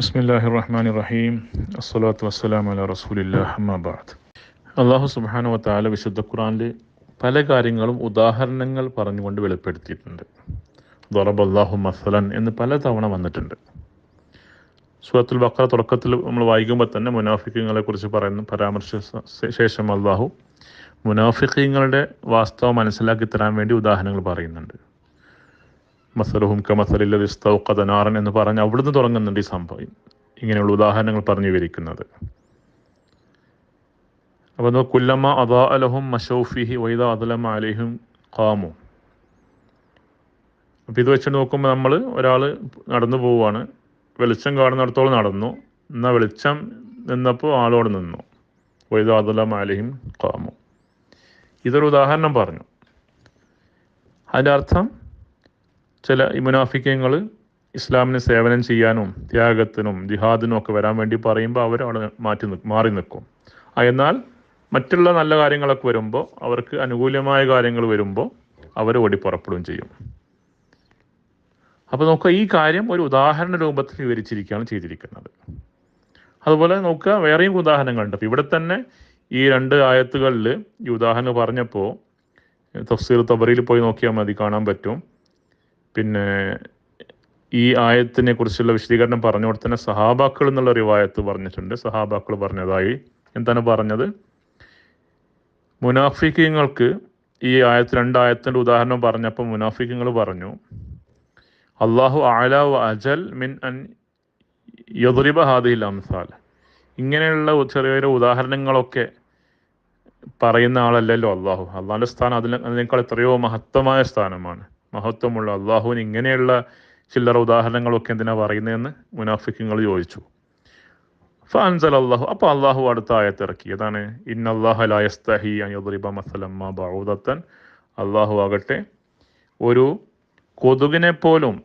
ബിസ്മില്ലാഹി റഹ്മാൻ റഹീം അസ്സലാത്തു വസ്സലാം അല റസൂലില്ലാ അമ്മാബാദ് അള്ളാഹു സുബ്ഹാനു വത്താല വിശുദ്ധ ഖുറാനിൽ പല കാര്യങ്ങളും ഉദാഹരണങ്ങൾ പറഞ്ഞുകൊണ്ട് വെളിപ്പെടുത്തിയിട്ടുണ്ട്. ദൊറബ് അള്ളാഹു മസലൻ എന്ന് പല തവണ വന്നിട്ടുണ്ട്. സൂറത്തുൽ ബക്ര തുടക്കത്തിൽ നമ്മൾ വായിക്കുമ്പോൾ തന്നെ മുനാഫിക്കുകളെ കുറിച്ച് പറയുന്ന പരാമർശ ശേഷം അള്ളാഹു മുനാഫിക്കങ്ങളുടെ വാസ്തവം മനസ്സിലാക്കി തരാൻ വേണ്ടി ഉദാഹരണങ്ങൾ പറയുന്നുണ്ട്. മസലുഹും കമസലില്ലത് ഇസ്തൗഖദനാറൻ എന്ന് പറഞ്ഞ് അവിടുന്ന് തുടങ്ങുന്നുണ്ട് ഈ സംഭവം. ഇങ്ങനെയുള്ള ഉദാഹരണങ്ങൾ പറഞ്ഞു വിവരിക്കുന്നത്. അപ്പോൾ കുല്ലമ്മ അദാ അലഹും മഷൗഫിഹി വൈദ അദലമ അലഹിം കാമു അപ്പോൾ ഇത് വെച്ച് നോക്കുമ്പോൾ നമ്മൾ ഒരാൾ നടന്നു പോവുകയാണ്. വെളിച്ചം കാണുന്നിടത്തോളം നടന്നു. എന്നാൽ വെളിച്ചം നിന്നപ്പോൾ ആളോട് നിന്നു. വൈദ അദലമ അലഹിം കാമു ഇതൊരു ഉദാഹരണം പറഞ്ഞു. അതിന്റെ അർത്ഥം ചില മുനാഫിക്കങ്ങൾ ഇസ്ലാമിന് സേവനം ചെയ്യാനും ത്യാഗത്തിനും ജിഹാദിനും ഒക്കെ വരാൻ വേണ്ടി പറയുമ്പോൾ അവർ അവിടെ മാറ്റി മാറി നിൽക്കും. എന്നാൽ മറ്റുള്ള നല്ല കാര്യങ്ങളൊക്കെ വരുമ്പോൾ അവർക്ക് അനുകൂലമായ കാര്യങ്ങൾ വരുമ്പോൾ അവർ ഓടി പുറപ്പെടുകയും ചെയ്യും. അപ്പോൾ നോക്കുക ഈ കാര്യം ഒരു ഉദാഹരണ രൂപത്തിൽ വിവരിച്ചിരിക്കുകയാണ് ചെയ്തിരിക്കുന്നത്. അതുപോലെ നോക്കുക വേറെയും ഉദാഹരണങ്ങളുണ്ട്. അപ്പോൾ ഇവിടെ തന്നെ ഈ രണ്ട് ആയത്തുകളിൽ ഈ ഉദാഹരണം പറഞ്ഞപ്പോൾ തഫ്സീർ തബറിയിൽ പോയി നോക്കിയാൽ മതി കാണാൻ പറ്റും. പിന്നെ ഈ ആയത്തിനെ കുറിച്ചുള്ള വിശദീകരണം പറഞ്ഞുകൊണ്ട് തന്നെ സഹാബാക്കൾ എന്നുള്ള റിവായത്ത് പറഞ്ഞിട്ടുണ്ട്. സഹാബാക്കൾ പറഞ്ഞതായി. എന്താണ് പറഞ്ഞത്? മുനാഫിക്കങ്ങൾക്ക് ഈ ആയത്ത് രണ്ടായത്തിന്റെ ഉദാഹരണം പറഞ്ഞപ്പോൾ മുനാഫിക്കങ്ങൾ പറഞ്ഞു അള്ളാഹു ആല അജൽ മിൻ അൻ യദുരിബ ഹാദിൽ അംസാൽ. ഇങ്ങനെയുള്ള ചെറിയ ചെറിയ ഉദാഹരണങ്ങളൊക്കെ പറയുന്ന ആളല്ലല്ലോ അള്ളാഹു അള്ളാഹിന്റെ സ്ഥാനം അതിന് അതിനേക്കാൾ എത്രയോ മഹത്തമായ സ്ഥാനമാണ്. മഹത്വമുള്ള അള്ളാഹുവിന് ഇങ്ങനെയുള്ള ചില്ലറ ഉദാഹരണങ്ങളൊക്കെ എന്തിനാ പറയുന്നതെന്ന് മുനാഫിക്കങ്ങൾ ചോദിച്ചു. ഫാൻസൽ അള്ളാഹു അപ്പോൾ അള്ളാഹു അടുത്ത ആയത്തിറക്കി അതാണ് ഇൻ അള്ളാഹുലി മസലമ്മ ബൗദത്തൻ അള്ളാഹു ആകട്ടെ ഒരു കൊതുകിനെ പോലും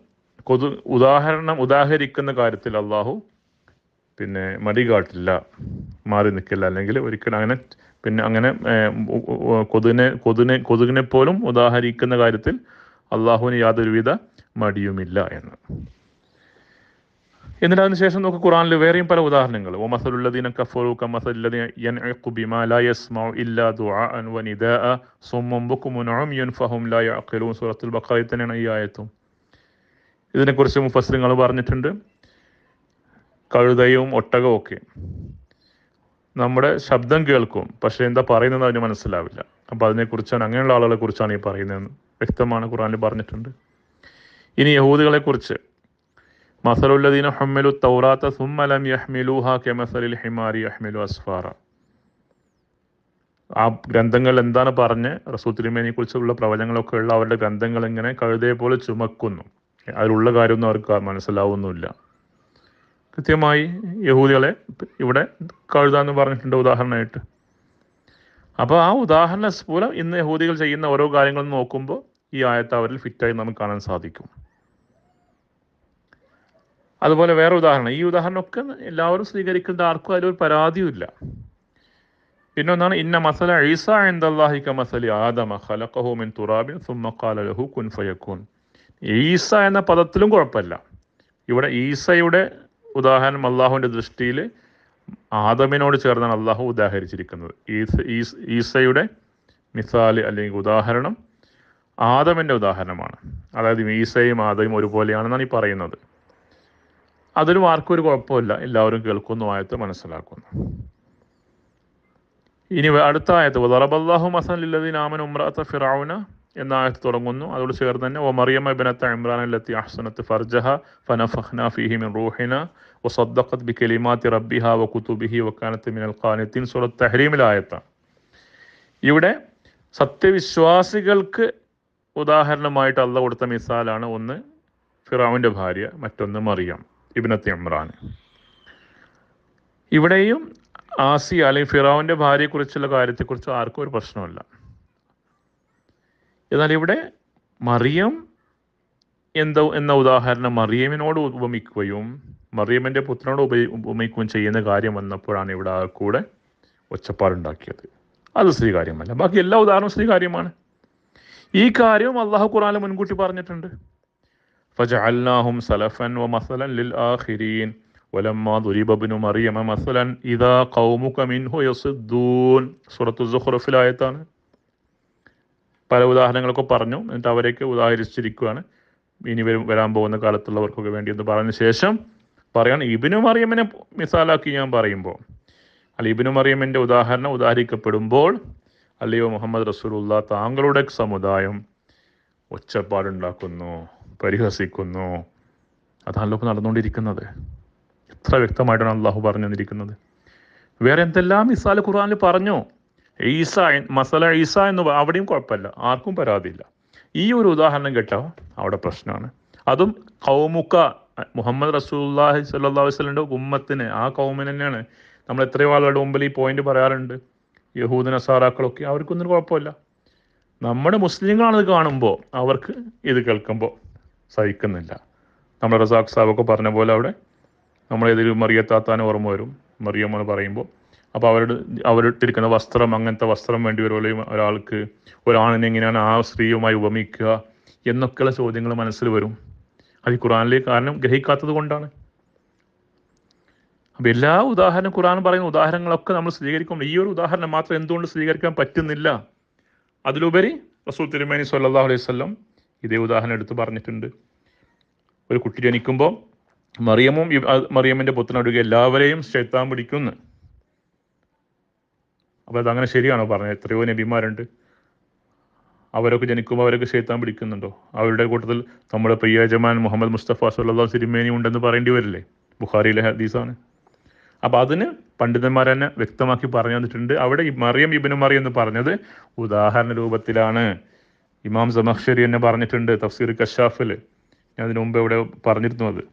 കൊതു ഉദാഹരണം ഉദാഹരിക്കുന്ന കാര്യത്തിൽ അള്ളാഹു പിന്നെ മടി കാട്ടില്ല മാറി നിൽക്കില്ല. അല്ലെങ്കിൽ ഒരിക്കലും അങ്ങനെ പിന്നെ അങ്ങനെ കൊതുകിനെ കൊതുകിനെ കൊതുകിനെ പോലും ഉദാഹരിക്കുന്ന കാര്യത്തിൽ അള്ളാഹുവിന് യാതൊരുവിധ മടിയുമില്ല എന്ന്. എന്നിട്ട് അതിനുശേഷം നമുക്ക് ഖുറാനിൽ വേറെയും പല ഉദാഹരണങ്ങൾ. ബഖറയിൽ തന്നെയാണ് ഈ ആയത്തും. ഇതിനെക്കുറിച്ച് മുഫസ്ലിങ്ങൾ പറഞ്ഞിട്ടുണ്ട്. കഴുതയും ഒട്ടകവും ഒക്കെ. നമ്മുടെ ശബ്ദം കേൾക്കും പക്ഷെ എന്താ പറയുന്നത് അതിന് മനസ്സിലാവില്ല. അപ്പോൾ അതിനെക്കുറിച്ചാണ് അങ്ങനെയുള്ള ആളുകളെ കുറിച്ചാണ് ഈ പറയുന്നതെന്ന്. വ്യക്തമാണ് ഖുറാനിൽ പറഞ്ഞിട്ടുണ്ട്. ഇനി യഹൂദികളെ കുറിച്ച് മസലുല്ലദീന ഹമ്മലു തൗറാത്ത സുമ്മലം യഹ്മിലൂഹ കെമസലിൽ ഹിമാരി യഹ്മിലു അസ്ഫാറ. ആ ഗ്രന്ഥങ്ങൾ എന്താണ് പറഞ്ഞ്? റസൂ തിരുമേനിയെ കുറിച്ചുള്ള പ്രവചനങ്ങളൊക്കെ ഉള്ള അവരുടെ ഗ്രന്ഥങ്ങൾ ഇങ്ങനെ കഴുതയെ പോലെ ചുമക്കുന്നു. അതിലുള്ള കാര്യമൊന്നും അവർക്ക് മനസ്സിലാവുന്നില്ല. കൃത്യമായി യഹൂദികളെ ഇവിടെ കഴുതാന്ന് പറഞ്ഞിട്ടുണ്ട് ഉദാഹരണമായിട്ട്. അപ്പോൾ ആ ഉദാഹരണ മൂലം ഇന്ന് യഹൂദികൾ ചെയ്യുന്ന ഓരോ കാര്യങ്ങളും നോക്കുമ്പോൾ ഈ ആയത്ത് അവരിൽ ഫിറ്റായി നമുക്ക് കാണാൻ സാധിക്കും. അതുപോലെ വേറെ ഉദാഹരണം. ഈ ഉദാഹരണമൊക്കെ എല്ലാവരും സ്വീകരിക്കേണ്ട ആർക്കും അതിലൊരു പരാതിയുമില്ല പിന്നെ ഒന്നാണ് ഇന്ന മസല ഈസ എന്തല്ലാഹിക്ക മസലി ആദമ ഖലഖഹു മിൻ തുറാബിൻ സുമ്മക്കാലഹു കുൻ ഫയക്കൂൻ ഈസ എന്ന പദത്തിലും കുഴപ്പമില്ല. ഇവിടെ ഈസയുടെ ഉദാഹരണം അള്ളാഹുവിന്റെ ദൃഷ്ടിയിൽ ആദമിനോട് ചേർന്നാണ് അള്ളാഹു ഉദാഹരിച്ചിരിക്കുന്നത്. ഈസ ഈസയുടെ മിസാൽ അല്ലെങ്കിൽ ഉദാഹരണം ആദമിന്റെ ഉദാഹരണമാണ്. അതായത് ഈസയും ആദയും ഒരുപോലെയാണെന്നാണ് ഈ പറയുന്നത്. അതൊരു ആർക്കും ഒരു കുഴപ്പമില്ല. എല്ലാവരും കേൾക്കുന്നു ആയത്ത് മനസ്സിലാക്കുന്നു. ഇനി അടുത്ത ആയത്ത് വറബല്ലാഹു മസലില്ലദീൻ ആമൻ ഉമ്രാത്ത ഫിറൌന എന്ന തുടങ്ങുന്നു. അതോട് ചേർന്ന് തന്നെ ഒ മറിയമ്മ ഇബനത്ത് ഇമ്രാൻ അല്ലത്തി അഹ്സനത്ത് ഫർജഹ ഫനഫഹ്ന ഫീഹി മിൻ റൂഹിന സദ്ദഖത്ത് ബി കലിമാത്തി റബ്ബിഹ വ കുത്തുബിഹി വക്കാനത്ത് മിനൽ ഖാനിത്തിൻ സൂറത്ത് തഹ്രീമിലായത്താണ് ഇവിടെ സത്യവിശ്വാസികൾക്ക് ഉദാഹരണമായിട്ട് അള്ള കൊടുത്ത മിസാലാണ് ഒന്ന് ഫിറാവിന്റെ ഭാര്യ മറ്റൊന്ന് മറിയം ഇബിനത്ത് ഇമ്രാൻ. ഇവിടെയും ആസി അല്ലെങ്കിൽ ഫിറാവിന്റെ ഭാര്യയെക്കുറിച്ചുള്ള കാര്യത്തെക്കുറിച്ച് ആർക്കും ഒരു പ്രശ്നമല്ല എന്നാൽ ഇവിടെ മറിയം എന്തോ എന്ന ഉദാഹരണം മറിയമിനോട് ഉപമിക്കുകയും മറിയമിന്റെ പുത്രനോട് ഉപ ഉപമിക്കുകയും ചെയ്യുന്ന കാര്യം വന്നപ്പോഴാണ് ഇവിടെ ആ കൂടെ ഒച്ചപ്പാടുണ്ടാക്കിയത്. അത് സ്വീകാര്യമല്ല ബാക്കി എല്ലാ ഉദാഹരണവും സ്വീകാര്യമാണ് ഈ കാര്യവും അള്ളാഹു ഖുറാനും മുൻകൂട്ടി പറഞ്ഞിട്ടുണ്ട്. ഫജഅൽനാഹും സലഫൻ വ മസലൻ ലിൽ ആഖിരീൻ. വലമ്മ ദുരിബബിനു മറിയമ മസലൻ ഇതാ കൗമുക മിൻഹു യസുദ്ദൂൻ. സൂറത്തു സുഹ്റഫിലായത്താണ് പല ഉദാഹരണങ്ങളൊക്കെ പറഞ്ഞു. എന്നിട്ട് അവരെയൊക്കെ ഉദാഹരിച്ചിരിക്കുകയാണ് ഇനി വരും വരാൻ പോകുന്ന കാലത്തുള്ളവർക്കൊക്കെ വേണ്ടി എന്ന് പറഞ്ഞ ശേഷം പറയാണ് ഇബിനു മറിയമ്മനെ മിസാലാക്കി ഞാൻ പറയുമ്പോൾ അല്ല ഇബിനു മറിയമ്മിന്റെ ഉദാഹരണം ഉദാഹരിക്കപ്പെടുമ്പോൾ അല്ലയോ മുഹമ്മദ് റസൂലുള്ള താങ്കളുടെ സമുദായം ഒച്ചപ്പാടുണ്ടാക്കുന്നു പരിഹസിക്കുന്നു. അതാണല്ലോ ഇപ്പോൾ നടന്നുകൊണ്ടിരിക്കുന്നത്. എത്ര വ്യക്തമായിട്ടാണ് അള്ളാഹു പറഞ്ഞു തന്നിരിക്കുന്നത്. വേറെ എന്തെല്ലാം മിസാൽ ഖുർആനിൽ പറഞ്ഞു? ഈസ മസല ഈസ എന്ന് അവിടെയും കുഴപ്പമില്ല. ആർക്കും പരാതിയില്ല. ഈ ഒരു ഉദാഹരണം കേട്ടോ അവിടെ പ്രശ്നമാണ്. അതും കൗമുക്ക മുഹമ്മദ് റസൂല്ലാഹി സല്ലാ വസ്ലന്റെ ഉമ്മത്തിന് ആ കൗമിന് തന്നെയാണ്. നമ്മൾ എത്രയോ ആളുകളുടെ മുമ്പിൽ ഈ പോയിന്റ് പറയാറുണ്ട്. യഹൂദ നസാറാക്കളൊക്കെ അവർക്കൊന്നും കുഴപ്പമില്ല. നമ്മുടെ മുസ്ലിങ്ങളാണ് കാണുമ്പോൾ അവർക്ക് ഇത് കേൾക്കുമ്പോൾ സഹിക്കുന്നില്ല. നമ്മുടെ റസാഖ് സാബൊക്കെ പറഞ്ഞ പോലെ അവിടെ നമ്മളേതൊരു മറിയത്താത്താൻ ഓർമ്മ വരും. മറിയമ്മ പറയുമ്പോൾ അപ്പോൾ അവരുടെ അവരിട്ടിരിക്കുന്ന വസ്ത്രം അങ്ങനത്തെ വസ്ത്രം വേണ്ടി വരുമല്ലോ ഒരാൾക്ക് ഒരാണിനെ എങ്ങനെയാണ് ആ സ്ത്രീയുമായി ഉപമിക്കുക എന്നൊക്കെയുള്ള ചോദ്യങ്ങൾ മനസ്സിൽ വരും. അത് ഖുറാനിലെ കാരണം ഗ്രഹിക്കാത്തത് കൊണ്ടാണ്. അപ്പം എല്ലാ ഉദാഹരണം ഖുറാൻ പറയുന്ന ഉദാഹരണങ്ങളൊക്കെ നമ്മൾ സ്വീകരിക്കുമ്പോൾ ഈ ഒരു ഉദാഹരണം മാത്രം എന്തുകൊണ്ട് സ്വീകരിക്കാൻ പറ്റുന്നില്ല? അതിലുപരി റസൂൽ തിരുമേനി സല്ലാ അലൈഹി വസല്ലം ഇതേ ഉദാഹരണം എടുത്ത് പറഞ്ഞിട്ടുണ്ട്. ഒരു കുട്ടി ജനിക്കുമ്പോൾ മറിയമും മറിയമ്മിന്റെ മറിയമ്മിന്റെ എല്ലാവരെയും ശൈത്താൻ പിടിക്കുന്നു അപ്പോൾ അതങ്ങനെ ശരിയാണോ പറഞ്ഞത്? എത്രയോ നബിമാരുണ്ട്. അവരൊക്കെ ജനിക്കുമ്പോൾ അവരൊക്കെ ശേത്താൻ പിടിക്കുന്നുണ്ടോ? അവരുടെ കൂട്ടത്തിൽ നമ്മുടെ പ്രിയജമാൻ മുഹമ്മദ് മുസ്തഫ സല്ലല്ലാഹു സിരിമേനി ഉണ്ടെന്ന് പറയേണ്ടി വരില്ലേ? ബുഖാരിയിലെ ഹദീസാണ്. അപ്പോൾ അതിന് പണ്ഡിതന്മാർ തന്നെ വ്യക്തമാക്കി പറഞ്ഞു തന്നിട്ടുണ്ട്. അവിടെ മറിയം ഇബിനു മറിയം എന്ന് പറഞ്ഞത് ഉദാഹരണ രൂപത്തിലാണ്. ഇമാം സമക്ഷരി എന്നെ പറഞ്ഞിട്ടുണ്ട് തഫ്സീർ കഷാഫിൽ ഞാൻ അതിനു മുമ്പ് ഇവിടെ പറഞ്ഞിരുന്നു അത്.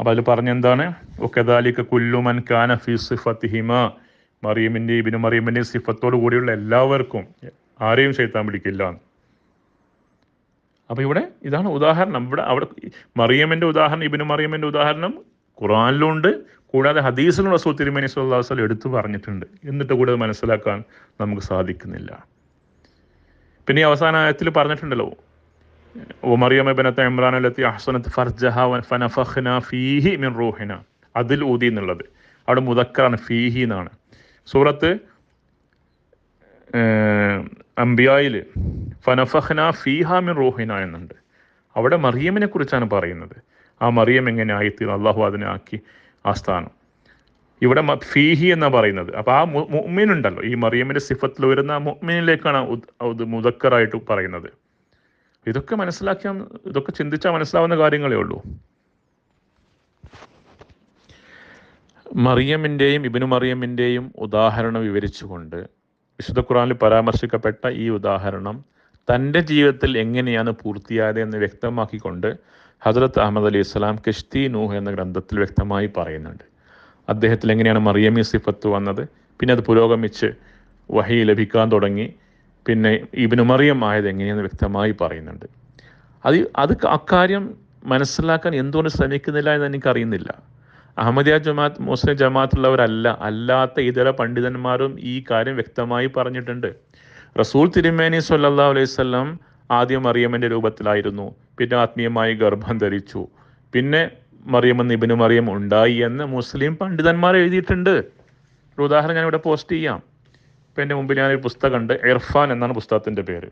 അപ്പോൾ അതിൽ പറഞ്ഞെന്താണ് ഒക്കദാലിക്ക കുല്ലുമൻ കാന ഫി സിഫത്തിഹിമ. മറിയമിന്റെ ഇബിനു മറിയമിന്റെയും സിഫത്തോടു കൂടിയുള്ള എല്ലാവർക്കും ആരെയും ശൈത്താൻ പിടിക്കില്ല. അപ്പോൾ ഇവിടെ ഇതാണ് ഉദാഹരണം. ഇവിടെ അവിടെ മറിയമിന്റെ ഉദാഹരണം ഇബിനു മറിയമിന്റെ ഉദാഹരണം ഖുറാനിലുണ്ട് കൂടാതെ ഹദീസിലും റസൂൽ തിരുമേനി അലൈഹി വസല്ലം എടുത്തു പറഞ്ഞിട്ടുണ്ട്. എന്നിട്ട് കൂടെ മനസ്സിലാക്കാൻ നമുക്ക് സാധിക്കുന്നില്ല. പിന്നെ ഈ അവസാന ആയത്തിൽ പറഞ്ഞിട്ടുണ്ടല്ലോ. മറിയമ ബനത്ത് ഇമ്രാൻ അല്ലത്തി അഹ്സനത്ത് ഫർജഹ വ ഫനഫഖ്ന ഫീഹി മിൻ റൂഹിന. അതിൽ ഊതി എന്നുള്ളത്. അവിടെ മുദക്കറാണ് ഫീഹി എന്നാണ്. സൂറത്ത് അംബിയായിൽ ഫനഫഹന ഫിഹാമിൻ റോഹിന എന്നുണ്ട്. അവിടെ മറിയമിനെ കുറിച്ചാണ് പറയുന്നത്. ആ മറിയം എങ്ങനെ ആയിത്തീർന്നു? അള്ളാഹു അതിനെ ആക്കി ആ സ്ഥാനം. ഇവിടെ ഫീഹി എന്നാണ് പറയുന്നത്. അപ്പോൾ ആ മുഅ്മിൻ ഉണ്ടല്ലോ. ഈ മറിയമിന്റെ സിഫത്തിൽ വരുന്ന ആ മുഅ്മിനിലേക്കാണ് ഉദ്- മുതക്കറായിട്ട് പറയുന്നത്. ഇതൊക്കെ മനസ്സിലാക്കിയാൽ ഇതൊക്കെ ചിന്തിച്ചാൽ മനസ്സിലാവുന്ന കാര്യങ്ങളേ ഉള്ളൂ. മറിയമിന്റെയും ഇബിനു മറിയമിന്റെയും ഉദാഹരണം വിവരിച്ചുകൊണ്ട് വിശുദ്ധ ഖുറാനിൽ പരാമർശിക്കപ്പെട്ട ഈ ഉദാഹരണം തന്റെ ജീവിതത്തിൽ എങ്ങനെയാണ് പൂർത്തിയായത് എന്ന് വ്യക്തമാക്കിക്കൊണ്ട് ഹസരത്ത് അഹമ്മദ് അലി ഇസ്ലാം കിഷ്തി നൂഹ് എന്ന ഗ്രന്ഥത്തിൽ വ്യക്തമായി പറയുന്നുണ്ട്. അദ്ദേഹത്തിൽ എങ്ങനെയാണ് മറിയമി സിഫത്ത് വന്നത്? പിന്നെ അത് പുരോഗമിച്ച് വഹി ലഭിക്കാൻ തുടങ്ങി. പിന്നെ ഇബിനു മറിയം ആയത് എങ്ങനെയെന്ന് വ്യക്തമായി പറയുന്നുണ്ട്. അത് അത് അക്കാര്യം മനസ്സിലാക്കാൻ എന്തുകൊണ്ട് ശ്രമിക്കുന്നില്ല എന്ന് എനിക്കറിയുന്നില്ല. അഹമ്മദിയ ജമാഅത്ത് മുസ്ലിം ജമാഅത്തുള്ളവരല്ല അല്ലാത്ത ഇതര പണ്ഡിതന്മാരും ഈ കാര്യം വ്യക്തമായി പറഞ്ഞിട്ടുണ്ട്. റസൂൽ തിരുമേനി സല്ലാ അലൈവല്ലം ആദ്യം മറിയമ്മന്റെ രൂപത്തിലായിരുന്നു പിന്നെ ആത്മീയമായി ഗർഭം ധരിച്ചു പിന്നെ മറിയം എന്ന ഇബിന് മറിയം ഉണ്ടായി എന്ന് മുസ്ലിം പണ്ഡിതന്മാർ എഴുതിയിട്ടുണ്ട്. ഒരു ഉദാഹരണം ഞാൻ ഇവിടെ പോസ്റ്റ് ചെയ്യാം. ഇപ്പം എന്റെ മുമ്പിൽ ഞാനൊരു പുസ്തകമുണ്ട് ഇർഫാൻ എന്നാണ് പുസ്തകത്തിന്റെ പേര്.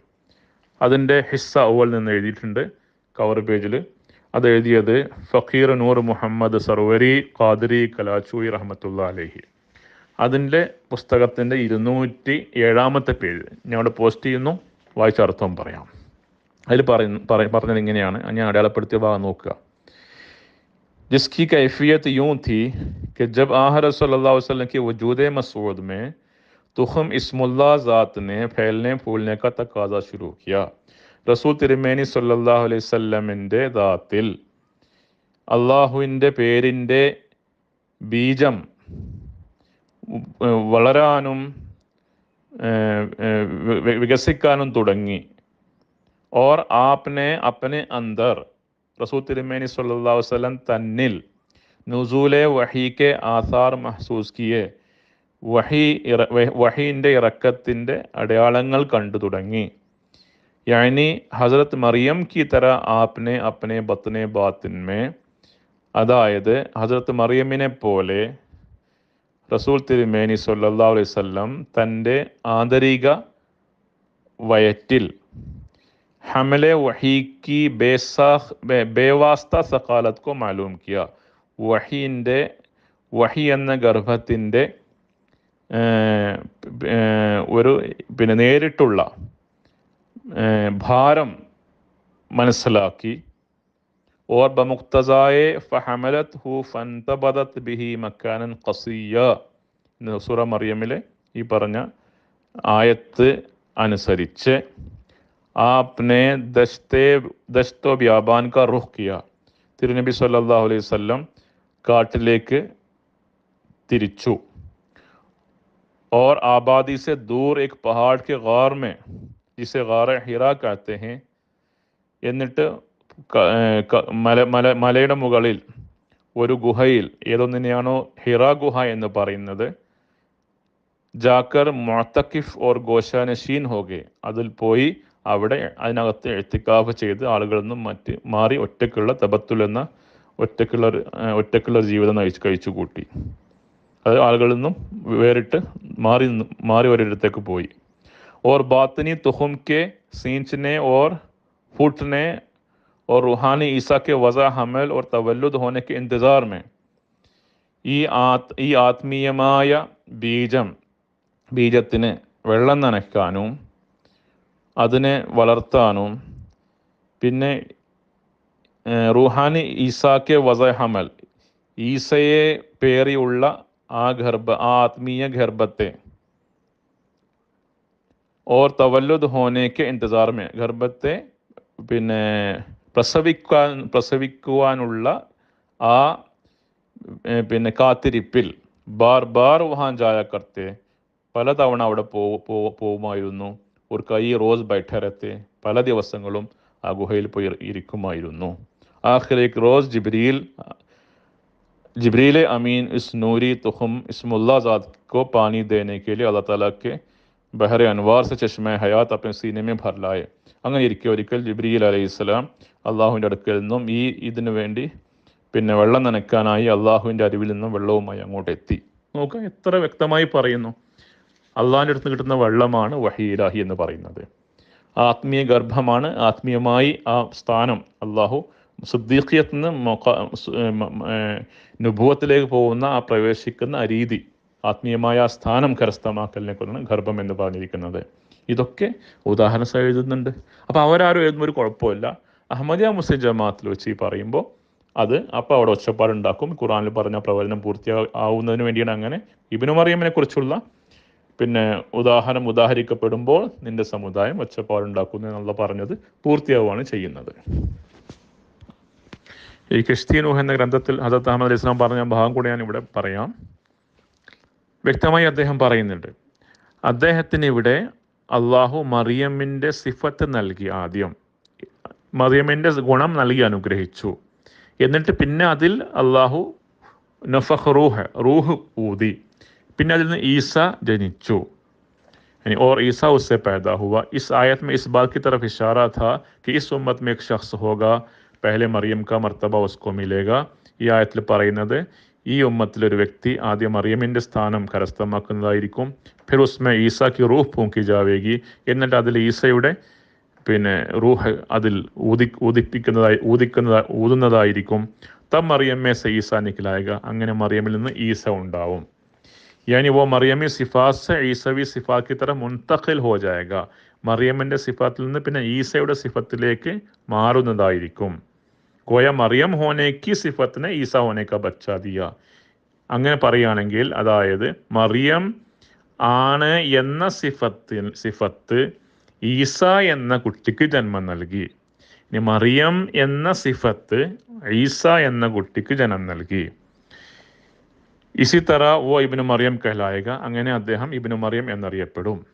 അതിന്റെ ഹിസ്സ അവൽ നിന്ന് എഴുതിയിട്ടുണ്ട് കവർ പേജിൽ അതെഴുതിയത് ഫക്കീർ നൂർ മുഹമ്മദ് സർവരി ഖാദരി കലാച്ചൂയി റഹ്മത്തുള്ള അലഹി അതിൻ്റെ പുസ്തകത്തിൻ്റെ ഇരുന്നൂറ്റി ഏഴാമത്തെ പേജ് ഞങ്ങളുടെ പോസ്റ്റ് ചെയ്യുന്നു വായിച്ച അർത്ഥം പറയാം അതിൽ പറയുന്നു പറഞ്ഞത് ഇങ്ങനെയാണ് ഞാൻ അടയാളപ്പെടുത്തിയ ഭാഗം നോക്കുക جس کی کیفیت یوں تھی کہ جب آہر ادیت اللہ علیہ وسلم کے وجود مسعود میں تخم اسم اللہ ذات نے پھیلنے پھولنے کا تقاضا شروع کیا റസൂൽ തിരുമേനി സല്ലാഹു അലൈഹി സ്വല്ലമിന്റെ ദാത്തിൽ അള്ളാഹുവിന്റെ പേരിന്റെ ബീജം വളരാനും വികസിക്കാനും തുടങ്ങി. ഓർ ആപ്നെ അപ്പനെ അന്തർ റസൂൽ തിരുമേനി സല്ലാ വസ്ലം തന്നിൽ നുസൂലെ വഹീക്കെ ആസാർ മഹസൂസ് കിയെ വഹി വഹീന്റെ ഇറക്കത്തിന്റെ അടയാളങ്ങൾ കണ്ടു തുടങ്ങി. यानी ഹസരത്ത് മറിയം കി തര ആപ്നെ അപ്നെ ബത്തനെ ബാത്തിന്മേ. അതായത് ഹസരത്ത് മറിയമ്മിനെ പോലെ റസൂൽ തിരുമേനി സല്ലാ അലൈവല്ലം തന്റെ ആന്തരിക വയറ്റിൽ ഹമലെ വഹീക്കി ബേസാഹ് ബേവാസ്ത സക്കാലത്കോ മാലൂം കിയ. വഹീന്റെ വഹി എന്ന ഗർഭത്തിന്റെ ഒരു പിന്നെ നേരിട്ടുള്ള بھارم منسلکی اور بمکتائے فہمرت فن تبدت بھی ہی مکان قصیہ مریملے یہ پر آیت انسریچ آپ نے دست دست و بیابان کا رخ کیا ترینبی صلی اللہ علیہ وسلم کاٹ لے کے ترچو اور آبادی سے دور ایک پہاڑ کے غار میں जिसे गार हिरा कहते हैं എന്നിട്ട് ക- ഏർ ക- മല മല മലയുടെ മുകളിൽ ഒരു ഗുഹയിൽ ഏതൊന്നിനെയാണോ ഹിറ ഗുഹ എന്ന് പറയുന്നത് ജാക്കർ മൊത്തക്കിഫ് ഓർ ഗോശാനഷീൻ ഹോകെ അതിൽ പോയി അവിടെ അതിനകത്ത് എഴുത്തിക്കാഫ് ചെയ്ത് ആളുകളിൽ നിന്നും മറ്റ് മാറി ഒറ്റക്കുള്ള തബത്തുൽ എന്ന ഒറ്റക്കുള്ള ഒരു, ഏർ ഒറ്റക്കുള്ള ഒരു ജീവിതം നയിച്ച് കഴിച്ചു കൂട്ടി അത് ആളുകളിൽ നിന്നും വേറിട്ട് മാറി നിന്ന്- മാറി ഒരിടത്തേക്ക് പോയി اور باطنی تخم کے سینچنے اور پھوٹنے اور روحانی عیسیٰ کے وضع، حمل اور تولد ہونے کے انتظار میں۔ ای آت، ای ആത്മീയമായ ബീജം ബീജത്തിന് വെള്ളം നനയ്ക്കാനും അതിനെ വളർത്താനും، പിന്നെ റൂഹാനി ഈസാക്ക് വസഹമൽ ഈസയെ പേറിയുള്ള ആ ഗർഭ، ആ ആത്മീയ اور تولد ہونے کے انتظار میں گربت پہ پرسکان آتیریپل بار بار وحان جائے کتیں پل توڑ اور بٹر پل دس آ آخر ایک روز جبریل جبریل امین اس نوری تخم اسم اللہ ذات کو پانی دینے کے لیے اللہ تعالیٰ کے ബഹറെ അൻവാർ ചശ്മയ ഹയാത്ത് അപ്പൻ സീനമേ ഭർലായ. അങ്ങനെ ഇരിക്കെ ഒരിക്കൽ ജിബ്രീൽ അലൈഹിസ്സലാം അള്ളാഹുവിന്റെ അടുക്കൽ നിന്നും ഈ ഇതിനു വേണ്ടി പിന്നെ വെള്ളം നനയ്ക്കാനായി അള്ളാഹുവിന്റെ അരിവിൽ നിന്നും വെള്ളവുമായി അങ്ങോട്ട് എത്തി. നോക്കുക എത്ര വ്യക്തമായി പറയുന്നു. അള്ളാഹിന്റെ അടുത്ത് കിട്ടുന്ന വെള്ളമാണ് വഹീലാഹി എന്ന് പറയുന്നത്. ആത്മീയ ഗർഭമാണ് ആത്മീയമായി ആ സ്ഥാനം അള്ളാഹു സുദ്ദീഖിയത്ത് നിന്ന് നുബുവത്തിലേക്ക് പോകുന്ന ആ പ്രവേശിക്കുന്ന രീതി. ആത്മീയമായ സ്ഥാനം കരസ്ഥമാക്കലിനെ കൊണ്ടാണ് ഗർഭം എന്ന് പറഞ്ഞിരിക്കുന്നത്. ഇതൊക്കെ ഉദാഹരണ എഴുതുന്നുണ്ട്. അപ്പോൾ അവരാരും എഴുതുന്ന ഒരു കുഴപ്പമില്ല. അഹമ്മദിയ മുസ്ലിം ജമാഅത്തിൽ വെച്ച് ഈ പറയുമ്പോൾ അത് അപ്പോൾ അവിടെ ഒച്ചപ്പാടുണ്ടാക്കും. ഖുറാനിൽ പറഞ്ഞ പ്രവചനം പൂർത്തിയാവുന്നതിന് വേണ്ടിയാണ് അങ്ങനെ ഇബിനു മറിയമ്മിനെ കുറിച്ചുള്ള പിന്നെ ഉദാഹരണം ഉദാഹരിക്കപ്പെടുമ്പോൾ നിന്റെ സമുദായം ഒച്ചപ്പാടുണ്ടാക്കുന്നു എന്നുള്ള പറഞ്ഞത് പൂർത്തിയാവുകയാണ് ചെയ്യുന്നത്. ഈ കെഷ്തി നൂഹ് എന്ന ഗ്രന്ഥത്തിൽ ഹസത്ത് അഹമ്മദ് അലി ഇസ്ലാം പറഞ്ഞ ഭാഗം കൂടെ ഞാൻ ഇവിടെ പറയാം. വ്യക്തമായി അദ്ദേഹം പറയുന്നുണ്ട് അദ്ദേഹത്തിന് ഇവിടെ അള്ളാഹു മറിയമ്മിൻ്റെ സിഫത്ത് നൽകി ആദ്യം മറിയമ്മിൻ്റെ ഗുണം നൽകി അനുഗ്രഹിച്ചു എന്നിട്ട് പിന്നെ അതിൽ അള്ളാഹു നഫഹ് റൂഹ് റൂഹ് ഊതി പിന്നെ അതിൽ നിന്ന് ഈസ ജനിച്ചു यानी और ईसा उससे पैदा हुआ इस आयत में इस बात की तरफ इशारा था कि इस उम्मत में एक शख्स होगा पहले मरियम का മർത്തബ उसको मिलेगा ഈ ആയത്തിൽ പറയുന്നത് ഈ ഉമ്മത്തിലൊരു വ്യക്തി ആദ്യം മറിയമിന്റെ സ്ഥാനം കരസ്ഥമാക്കുന്നതായിരിക്കും. ഫിർ ഈസാക്കി റൂഹ് പൂങ്കി ജാവേഗി. എന്നിട്ട് അതിൽ ഈസയുടെ പിന്നെ റൂഹ് അതിൽ ഊതി ഊതിപ്പിക്കുന്നതായി ഊതിക്കുന്നതായി ഊതുന്നതായിരിക്കും. തം മറിയമ്മേ സ ഈസ നിക്കലായക അങ്ങനെ മറിയമ്മിൽ നിന്ന് ഈസ ഉണ്ടാവും. യാനി ഓ മറിയമ്മി സിഫാസ് ഈസവി സിഫാക്കി തറ മുൻതഖിൽ ഹോ ജായക. മറിയമ്മിന്റെ സിഫാത്തിൽ നിന്ന് പിന്നെ ഈസയുടെ സിഫത്തിലേക്ക് മാറുന്നതായിരിക്കും. ഗോയ മറിയം ഹോനയ്ക്ക് സിഫത്തിനെ ഈസ ഹോനയ്ക്ക് ബച്ചാ അങ്ങനെ പറയുകയാണെങ്കിൽ അതായത് മറിയം ആണ് എന്ന സിഫത്തിൽ സിഫത്ത് ഈസ എന്ന കുട്ടിക്ക് ജന്മം നൽകി. ഇനി മറിയം എന്ന സിഫത്ത് ഈസ എന്ന കുട്ടിക്ക് ജനം നൽകി. ഇസി തറ ഓ ഇബിന് മറിയം കഹലായക അങ്ങനെ അദ്ദേഹം ഇബിന് മറിയം എന്നറിയപ്പെടും.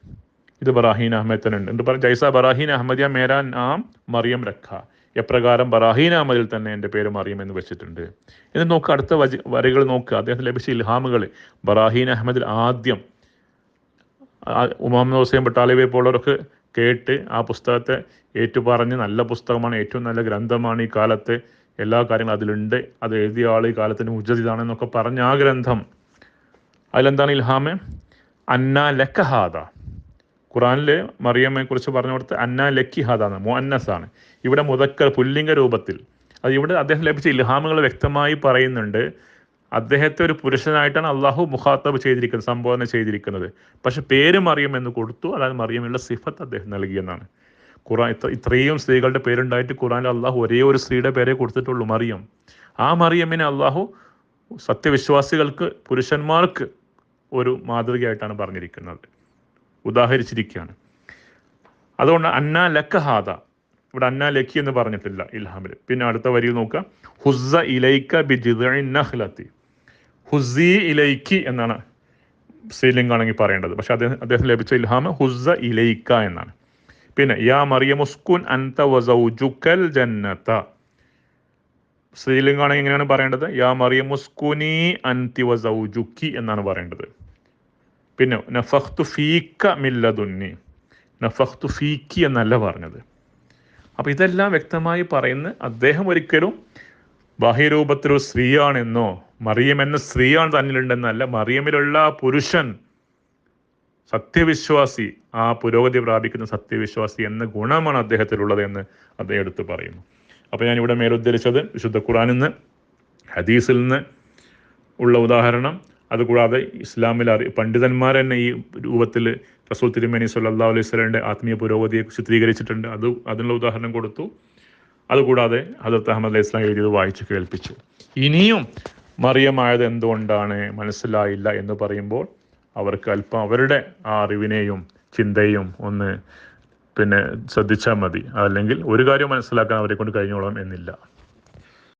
ഇത് ബറാഹീൻ അഹമ്മദ് തന്നെ ഉണ്ട് ജൈസ ബറാഹീൻ അഹമ്മദിയ മേരാ നാം മറിയം രഖ. എപ്രകാരം ബറാഹീൻ അഹമ്മദിൽ തന്നെ എന്റെ പേര് അറിയുമെന്ന് വെച്ചിട്ടുണ്ട്. എന്നിട്ട് നോക്കുക അടുത്ത വജ വരികൾ നോക്കുക അദ്ദേഹത്തിന് ലഭിച്ച ഇൽഹാമുകൾ ബറാഹീൻ അഹമ്മദിൽ ആദ്യം ഉമാമ ഹുസൈൻ ബട്ടാലിബെ പോലുള്ളവർക്ക് കേട്ട് ആ പുസ്തകത്തെ ഏറ്റുപറഞ്ഞ് നല്ല പുസ്തകമാണ് ഏറ്റവും നല്ല ഗ്രന്ഥമാണ് ഈ കാലത്ത്. എല്ലാ കാര്യങ്ങളും അതിലുണ്ട്. അത് എഴുതിയ ആൾ ഈ കാലത്തിന് ഉജ്ജതിതാണെന്നൊക്കെ പറഞ്ഞ ആ ഗ്രന്ഥം. അതിലെന്താണ് ഇൽഹാമ്? അന്ന ലക്കഹാദ ഖുറാനിൽ മറിയമ്മയെ കുറിച്ച് പറഞ്ഞു കൊടുത്ത് അന്ന ലക്കി ഹാദാണ് മുഅന്നസ് ആണ് ഇവിടെ മുതക്കർ പുല്ലിംഗ രൂപത്തിൽ. അത് ഇവിടെ അദ്ദേഹം ലഭിച്ച ഇൽഹാമുകൾ വ്യക്തമായി പറയുന്നുണ്ട്. അദ്ദേഹത്തെ ഒരു പുരുഷനായിട്ടാണ് അള്ളാഹു മുഖാത്തബ് ചെയ്തിരിക്കുന്നത് സംബോധന ചെയ്തിരിക്കുന്നത്. പക്ഷെ പേര് മറിയം എന്ന് കൊടുത്തു അതായത് മറിയമുള്ള സിഫത്ത് അദ്ദേഹം നൽകിയെന്നാണ് ഖുറാൻ ഇത്ര ഇത്രയും സ്ത്രീകളുടെ പേരുണ്ടായിട്ട് ഖുറാനിൽ അള്ളാഹു ഒരേ ഒരു സ്ത്രീയുടെ പേരെ കൊടുത്തിട്ടുള്ളൂ മറിയം. ആ മറിയമ്മിനെ അള്ളാഹു സത്യവിശ്വാസികൾക്ക് പുരുഷന്മാർക്ക് ഒരു മാതൃകയായിട്ടാണ് പറഞ്ഞിരിക്കുന്നത്. ഉദാഹരിച്ചിരിക്കുകയാണ്. അതുകൊണ്ട് അന്ന ലക്കഹാദ ഇവിടെ അന്ന ലക്കി എന്ന് പറഞ്ഞിട്ടില്ല ഇൽഹാമിൽ. പിന്നെ അടുത്ത വരിയിൽ നോക്കുക. ഹുസ ഇലൈക്ക ബി നഹ്ലത്തി. ഹുസി ഇലൈക്കി എന്നാണ് സ്ത്രീലിംഗാണെങ്കിൽ പറയേണ്ടത്. പക്ഷെ അദ്ദേഹം അദ്ദേഹം ലഭിച്ച ഇൽഹാമ് ഹുസ ഇലൈക്ക എന്നാണ്. പിന്നെ യാ മറിയമുസ്കുൻ അൻത വസൗജുക്കൽ ജന്നത. സ്ത്രീലിംഗാണെങ്കിൽ എങ്ങനെയാണ് പറയേണ്ടത്? യാ മറിയമുസ്കുനി അൻതി വസൗജുക്കി എന്നാണ് പറയേണ്ടത്. പിന്നെ നഫഖ്തു ഫീക്ക മില്ലതുന്നി നഫഖ്തു ഫീക്കി എന്നല്ല പറഞ്ഞത്. അപ്പോൾ ഇതെല്ലാം വ്യക്തമായി പറയുന്ന അദ്ദേഹം ഒരിക്കലും ബാഹ്യരൂപത്തിലൊരു സ്ത്രീയാണെന്നോ മറിയം എന്ന സ്ത്രീയാണ് തന്നിലുണ്ടെന്നല്ല മറിയമിലുള്ള പുരുഷൻ സത്യവിശ്വാസി ആ പുരോഗതി പ്രാപിക്കുന്ന സത്യവിശ്വാസി എന്ന ഗുണമാണ് അദ്ദേഹത്തിലുള്ളത് എന്ന് അദ്ദേഹം എടുത്ത് പറയുന്നു. അപ്പോൾ ഞാൻ ഇവിടെ മേലുദ്ധരിച്ചത് വിശുദ്ധ ഖുറാനിൽ നിന്ന് ഹദീസിൽ നിന്ന് ഉള്ള ഉദാഹരണം അതുകൂടാതെ ഇസ്ലാമിൽ അറി പണ്ഡിതന്മാർ തന്നെ ഈ രൂപത്തിൽ റസൂൽ തിരുമേനി സല്ലാ അലൈഹി സ്വലമിന്റെ ആത്മീയ പുരോഗതിയെ ചിത്രീകരിച്ചിട്ടുണ്ട്. അത് അതിനുള്ള ഉദാഹരണം കൊടുത്തു. അതുകൂടാതെ ഹജറത്ത് അഹമ്മദ് അലൈഹി ഇസ്ലാം എഴുതിയത് വായിച്ചു കേൾപ്പിച്ചു. ഇനിയും മറിയമായത് എന്തുകൊണ്ടാണ്? മനസ്സിലായില്ല എന്ന് പറയുമ്പോൾ അവർക്ക് അല്പം അവരുടെ ആ അറിവിനെയും ചിന്തയും ഒന്ന് പിന്നെ ശ്രദ്ധിച്ചാൽ മതി. അല്ലെങ്കിൽ ഒരു കാര്യം മനസ്സിലാക്കാൻ അവരെ കൊണ്ട് കഴിഞ്ഞോളാം എന്നില്ല.